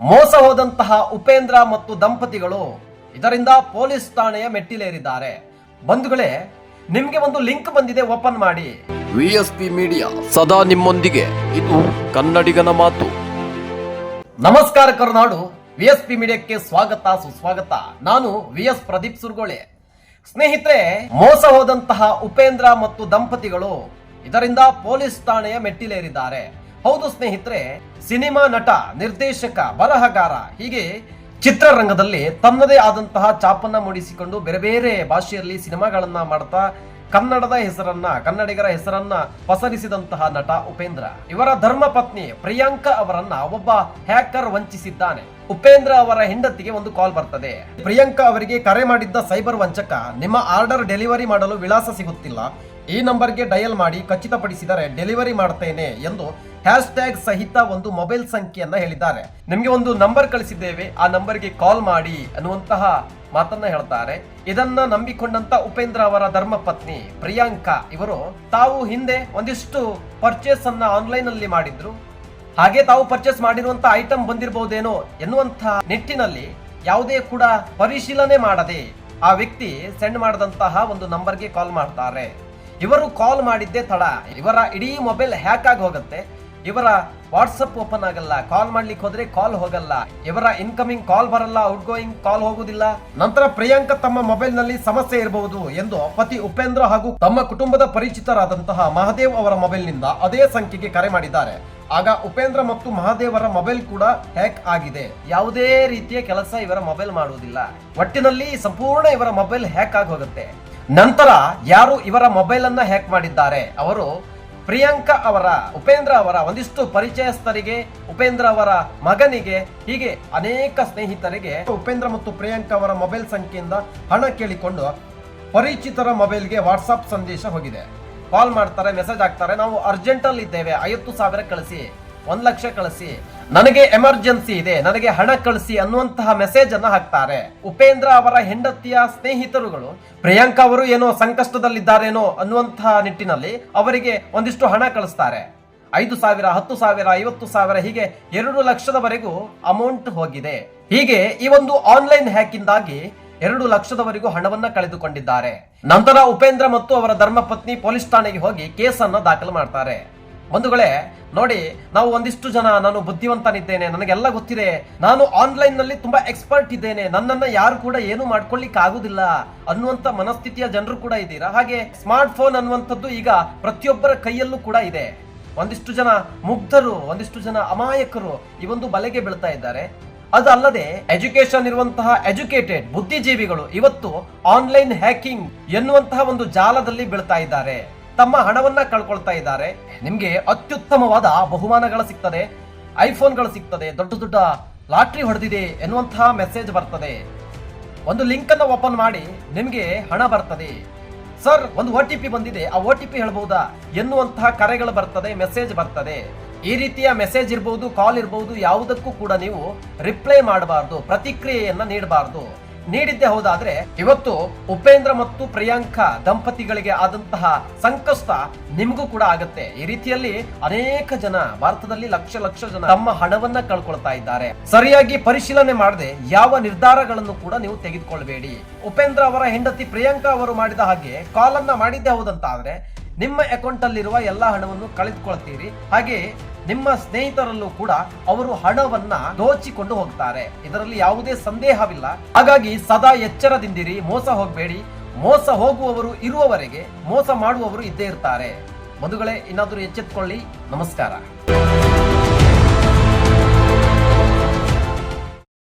ಮೋಸ ಹೋದಂತಹ ಉಪೇಂದ್ರ ಮತ್ತು ದಂಪತಿಗಳು ಇದರಿಂದ ಪೊಲೀಸ್ ಠಾಣೆಯ ಮೆಟ್ಟಿಲೇರಿದ್ದಾರೆ. ಬಂಧುಗಳೇ ನಿಮ್ಗೆ ಒಂದು ಲಿಂಕ್ ಬಂದಿದೆ ಓಪನ್ ಮಾಡಿ. ವಿಎಸ್ಪಿ ಮೀಡಿಯಾ ಸದಾ ನಿಮ್ಮೊಂದಿಗೆ. ಇದು ಕನ್ನಡಿಗನ ಮಾತು. ನಮಸ್ಕಾರ ಕರುನಾಡು ವಿ ಎಸ್ ಪಿ ಮೀಡಿಯಾಕ್ಕೆ ಸ್ವಾಗತ ಸುಸ್ವಾಗತ. ನಾನು ವಿ ಎಸ್ ಪ್ರದೀಪ್ ಸುರ್ಗೋಳೆ. ಸ್ನೇಹಿತರೆ ಮೋಸ ಹೋದಂತಹ ಉಪೇಂದ್ರ ಮತ್ತು ದಂಪತಿಗಳು ಇದರಿಂದ ಪೊಲೀಸ್ ಠಾಣೆಯ ಮೆಟ್ಟಿಲೇರಿದ್ದಾರೆ. ಹೌದು ಸ್ನೇಹಿತರೆ, ಸಿನಿಮಾ ನಟ, ನಿರ್ದೇಶಕ ಬರಹಗಾರ ಹೀಗೆ ಚಿತ್ರರಂಗದಲ್ಲಿ ತನ್ನದೇ ಆದಂತಹ ಚಾಪನ್ನ ಮೂಡಿಸಿಕೊಂಡು ಬೇರೆ ಬೇರೆ ಭಾಷೆಯಲ್ಲಿ ಸಿನಿಮಾಗಳನ್ನ ಮಾಡ್ತಾ ಕನ್ನಡದ ಹೆಸರನ್ನ, ಕನ್ನಡಿಗರ ಹೆಸರನ್ನ ಪಸರಿಸಿದಂತಹ ನಟ ಉಪೇಂದ್ರ. ಇವರ ಧರ್ಮ ಪತ್ನಿ ಪ್ರಿಯಾಂಕಾ ಅವರನ್ನ ಒಬ್ಬ ಹ್ಯಾಕರ್ ವಂಚಿಸಿದ್ದಾನೆ. ಉಪೇಂದ್ರ ಅವರ ಹೆಂಡತಿಗೆ ಒಂದು ಕಾಲ್ ಬರ್ತದೆ. ಪ್ರಿಯಾಂಕಾ ಅವರಿಗೆ ಕರೆ ಮಾಡಿದ್ದ ಸೈಬರ್ ವಂಚಕ, ನಿಮ್ಮ ಆರ್ಡರ್ ಡೆಲಿವರಿ ಮಾಡಲು ವಿಳಾಸ ಸಿಗುತ್ತಿಲ್ಲ. ಈ ನಂಬರ್ಗೆ ಡಯಲ್ ಮಾಡಿ ಖಚಿತಪಡಿಸಿದರೆ ಡೆಲಿವರಿ ಮಾಡ್ತೇನೆ ಎಂದು ಹ್ಯಾಶ್ ಟ್ಯಾಗ್ ಸಹಿತ ಒಂದು ಮೊಬೈಲ್ ಸಂಖ್ಯೆಯನ್ನ ಹೇಳಿದ್ದಾರೆ. ನಿಮ್ಗೆ ಒಂದು ನಂಬರ್ ಕಳಿಸಿದ್ದೇವೆ, ಆ ನಂಬರ್ಗೆ ಕಾಲ್ ಮಾಡಿ ಅನ್ನುವಂತಹ ಮಾತನ್ನ ಹೇಳ್ತಾರೆ. ಇದನ್ನ ನಂಬಿಕೊಂಡಂತ ಉಪೇಂದ್ರ ಅವರ ಧರ್ಮಪತ್ನಿ ಪ್ರಿಯಾಂಕಾ ಇವರು ತಾವು ಹಿಂದೆ ಒಂದಿಷ್ಟು ಪರ್ಚೇಸ್ ಅನ್ನ ಆನ್ಲೈನ್ ಅಲ್ಲಿ ಮಾಡಿದ್ರು. ಹಾಗೆ ತಾವು ಪರ್ಚೇಸ್ ಮಾಡಿರುವಂತ ಐಟಮ್ ಬಂದಿರಬಹುದೇನೋ ಎನ್ನುವಂತಹ ನಿಟ್ಟಿನಲ್ಲಿ ಯಾವುದೇ ಕೂಡ ಪರಿಶೀಲನೆ ಮಾಡದೆ ಆ ವ್ಯಕ್ತಿ ಸೆಂಡ್ ಮಾಡಿದಂತಹ ಒಂದು ನಂಬರ್ಗೆ ಕಾಲ್ ಮಾಡ್ತಾರೆ. ಇವರು ಕಾಲ್ ಮಾಡಿದ್ದೇ ತಡ. ಇವರ ಇಡೀ ಮೊಬೈಲ್ ಹ್ಯಾಕ್ ಆಗಿ ಹೋಗುತ್ತೆ. ಇವರ ವಾಟ್ಸಪ್ ಓಪನ್ ಆಗಲ್ಲ. ಕಾಲ್ ಮಾಡ್ಲಿಕ್ಕೆ ಹೋದ್ರೆ ಕಾಲ್ ಹೋಗಲ್ಲ. ಇವರ ಇನ್ಕಮಿಂಗ್ ಕಾಲ್ ಬರಲ್ಲ ಔಟ್ ಗೋಯಿಂಗ್ ಕಾಲ್ ಹೋಗುದಿಲ್ಲ. ನಂತರ ಪ್ರಿಯಾಂಕ ತಮ್ಮ ಮೊಬೈಲ್ನಲ್ಲಿ ಸಮಸ್ಯೆ ಇರಬಹುದು ಎಂದು ಪತಿ ಉಪೇಂದ್ರ ಹಾಗೂ ತಮ್ಮ ಕುಟುಂಬದ ಪರಿಚಿತರಾದಂತಹ ಮಹಾದೇವ್ ಅವರ ಮೊಬೈಲ್ನಿಂದ ಅದೇ ಸಂಖ್ಯೆಗೆ ಕರೆ ಮಾಡಿದ್ದಾರೆ. ಆಗ ಉಪೇಂದ್ರ ಮತ್ತು ಮಹಾದೇವರ ಮೊಬೈಲ್ ಕೂಡ ಹ್ಯಾಕ್ ಆಗಿದೆ. ಯಾವುದೇ ರೀತಿಯ ಕೆಲಸ ಇವರ ಮೊಬೈಲ್ ಮಾಡುವುದಿಲ್ಲ. ಒಟ್ಟಿನಲ್ಲಿ ಸಂಪೂರ್ಣ ಇವರ ಮೊಬೈಲ್ ಹ್ಯಾಕ್ ಆಗಿ ಹೋಗುತ್ತೆ. ನಂತರ ಯಾರು ಇವರ ಮೊಬೈಲ್ ಅನ್ನ ಹ್ಯಾಕ್ ಮಾಡಿದ್ದಾರೆ? ಅವರು ಪ್ರಿಯಾಂಕಾ ಅವರ, ಉಪೇಂದ್ರ ಅವರ, ಒಂದಿಷ್ಟು ಪರಿಚಯಸ್ಥರಿಗೆ, ಉಪೇಂದ್ರ ಅವರ ಮಗನಿಗೆ, ಹೀಗೆ ಅನೇಕ ಸ್ನೇಹಿತರಿಗೆ ಉಪೇಂದ್ರ ಮತ್ತು ಪ್ರಿಯಾಂಕಾ ಅವರ ಮೊಬೈಲ್ ಸಂಖ್ಯೆಯಿಂದ ಹಣ ಕೇಳಿಕೊಂಡು ಪರಿಚಿತರ ಮೊಬೈಲ್ಗೆ ವಾಟ್ಸಪ್ ಸಂದೇಶ ಹೋಗಿದೆ. ಕಾಲ್ ಮಾಡ್ತಾರೆ, ಮೆಸೇಜ್ ಹಾಕ್ತಾರೆ, ನಾವು ಅರ್ಜೆಂಟಲ್ಲಿ ಇದ್ದೇವೆ ಐವತ್ತು ಸಾವಿರ ಕಳಿಸಿ. ಒಂದ್ ಲಕ್ಷ ಕಳಿಸಿ. ನನಗೆ ಎಮರ್ಜೆನ್ಸಿ ಇದೆ, ನನಗೆ ಹಣ ಕಳಿಸಿ ಅನ್ನುವಂತಹ ಮೆಸೇಜ್ ಅನ್ನ ಹಾಕ್ತಾರೆ. ಉಪೇಂದ್ರ ಅವರ ಹೆಂಡತಿಯ ಸ್ನೇಹಿತರುಗಳು, ಪ್ರಿಯಾಂಕಾ ಅವರು ಏನೋ ಸಂಕಷ್ಟದಲ್ಲಿದ್ದಾರೇನೋ ಅನ್ನುವಂತಹ ನಿಟ್ಟಿನಲ್ಲಿ ಅವರಿಗೆ ಒಂದಿಷ್ಟು ಹಣ ಕಳಿಸ್ತಾರೆ. ಐದು ಸಾವಿರ, ಹತ್ತು ಸಾವಿರ, ಐವತ್ತು ಸಾವಿರ, ಹೀಗೆ ಎರಡು ಲಕ್ಷದವರೆಗೂ ಅಮೌಂಟ್ ಹೋಗಿದೆ. ಹೀಗೆ ಈ ಒಂದು ಆನ್ಲೈನ್ ಹ್ಯಾಕಿಂದಾಗಿ ಎರಡು ಲಕ್ಷದವರೆಗೂ ಹಣವನ್ನ ಕಳೆದುಕೊಂಡಿದ್ದಾರೆ. ನಂತರ ಉಪೇಂದ್ರ ಮತ್ತು ಅವರ ಧರ್ಮಪತ್ನಿ ಪೊಲೀಸ್ ಠಾಣೆಗೆ ಹೋಗಿ ಕೇಸನ್ನ ದಾಖಲು ಮಾಡ್ತಾರೆ. ಬಂಧುಗಳೇ, ನೋಡಿ, ನಾವು ಒಂದಿಷ್ಟು ಜನ, ನಾನು ಬುದ್ಧಿವಂತನಿದ್ದೇನೆ, ನನಗೆಲ್ಲ ಗೊತ್ತಿದೆ. ನಾನು ಆನ್ಲೈನ್ನಲ್ಲಿ ತುಂಬಾ ಎಕ್ಸ್ಪರ್ಟ್ ಇದ್ದೇನೆ. ನನ್ನನ್ನ ಯಾರು ಕೂಡ ಏನು ಮಾಡ್ಕೊಳ್ಳಿಕ್ ಆಗುದಿಲ್ಲ ಅನ್ನುವಂತ ಮನಸ್ಥಿತಿಯ ಜನರು ಕೂಡ ಇದ್ದೀರಾ? ಹಾಗೆ ಸ್ಮಾರ್ಟ್ ಫೋನ್ ಅನ್ನುವಂಥದ್ದು ಈಗ ಪ್ರತಿಯೊಬ್ಬರ ಕೈಯಲ್ಲೂ ಕೂಡ ಇದೆ. ಒಂದಿಷ್ಟು ಜನ ಮುಗ್ಧರು, ಒಂದಿಷ್ಟು ಜನ ಅಮಾಯಕರು ಈ ಒಂದು ಬಲೆಗೆ ಬೀಳ್ತಾ ಇದ್ದಾರೆ. ಅದಲ್ಲದೆ ಎಜುಕೇಶನ್ ಇರುವಂತಹ ಎಜುಕೇಟೆಡ್ ಬುದ್ಧಿಜೀವಿಗಳು ಇವತ್ತು ಆನ್ಲೈನ್ ಹ್ಯಾಕಿಂಗ್ ಎನ್ನುವಂತಹ ಒಂದು ಜಾಲದಲ್ಲಿ ಬೀಳ್ತಾ ಇದ್ದಾರೆ. ತಮ್ಮ ಹಣವನ್ನ ಕಳ್ಕೊಳ್ತಾ ಇದ್ದಾರೆ. ನಿಮ್ಗೆ ಅತ್ಯುತ್ತಮವಾದ ಬಹುಮಾನಗಳು ಸಿಗ್ತದೆ. ಐಫೋನ್ಗಳು ಸಿಗ್ತದೆ. ದೊಡ್ಡ ದೊಡ್ಡ ಲಾಟ್ರಿ ಹೊಡೆದಿದೆ ಎನ್ನುವಂತಹ ಮೆಸೇಜ್ ಬರ್ತದೆ. ಒಂದು ಲಿಂಕ್ ಅನ್ನು ಓಪನ್ ಮಾಡಿ ನಿಮ್ಗೆ ಹಣ ಬರ್ತದೆ. ಸರ್, ಒಂದು ಒ ಟಿ ಪಿ ಬಂದಿದೆ. ಆ ಒ ಟಿ ಪಿ ಹೇಳ್ಬಹುದಾ ಎನ್ನುವಂತಹ ಕರೆಗಳು ಬರ್ತದೆ, ಮೆಸೇಜ್ ಬರ್ತದೆ. ಈ ರೀತಿಯ ಮೆಸೇಜ್ ಇರಬಹುದು ಕಾಲ್ ಇರಬಹುದು ಯಾವುದಕ್ಕೂ ಕೂಡ ನೀವು ರಿಪ್ಲೈ ಮಾಡಬಾರ್ದು, ಪ್ರತಿಕ್ರಿಯೆಯನ್ನ ನೀಡಬಾರ್ದು. ನೀಡಿದ್ದೆ ಹೌದಾದ್ರೆ ಇವತ್ತು ಉಪೇಂದ್ರ ಮತ್ತು ಪ್ರಿಯಾಂಕಾ ದಂಪತಿಗಳಿಗೆ ಆದಂತಹ ಸಂಕಷ್ಟ ನಿಮಗೂ ಕೂಡ ಆಗತ್ತೆ. ಈ ರೀತಿಯಲ್ಲಿ ಅನೇಕ ಜನ, ಭಾರತದಲ್ಲಿ ಲಕ್ಷ ಲಕ್ಷ ಜನ ತಮ್ಮ ಹಣವನ್ನ ಕಳ್ಕೊಳ್ತಾ ಇದ್ದಾರೆ. ಸರಿಯಾಗಿ ಪರಿಶೀಲನೆ ಮಾಡದೆ ಯಾವ ನಿರ್ಧಾರಗಳನ್ನು ಕೂಡ ನೀವು ತೆಗೆದುಕೊಳ್ಬೇಡಿ. ಉಪೇಂದ್ರ ಅವರ ಹೆಂಡತಿ ಪ್ರಿಯಾಂಕಾ ಅವರು ಮಾಡಿದ ಹಾಗೆ ಕಾಲ್ ಅನ್ನ ಮಾಡಿದ್ದೆ ನಿಮ್ಮ ಅಕೌಂಟ್ ಅಲ್ಲಿರುವ ಎಲ್ಲಾ ಹಣವನ್ನು ಕಳೆದುಕೊಳ್ತೀರಿ. ಹಾಗೆ ನಿಮ್ಮ ಸ್ನೇಹಿತರಲ್ಲೂ ಕೂಡ ಅವರು ಹಣವನ್ನ ದೋಚಿಕೊಂಡು ಹೋಗ್ತಾರೆ. ಇದರಲ್ಲಿ ಯಾವುದೇ ಸಂದೇಹವಿಲ್ಲ. ಹಾಗಾಗಿ ಸದಾ ಎಚ್ಚರದಿಂದಿರಿ, ಮೋಸ ಹೋಗಬೇಡಿ. ಮೋಸ ಹೋಗುವವರು ಇರುವವರೆಗೆ ಮೋಸ ಮಾಡುವವರು ಇದ್ದೇ ಇರ್ತಾರೆ. ಮದುಗಳೇ ಇನ್ನಾದರೂ ಎಚ್ಚೆತ್ಕೊಳ್ಳಿ. ನಮಸ್ಕಾರ.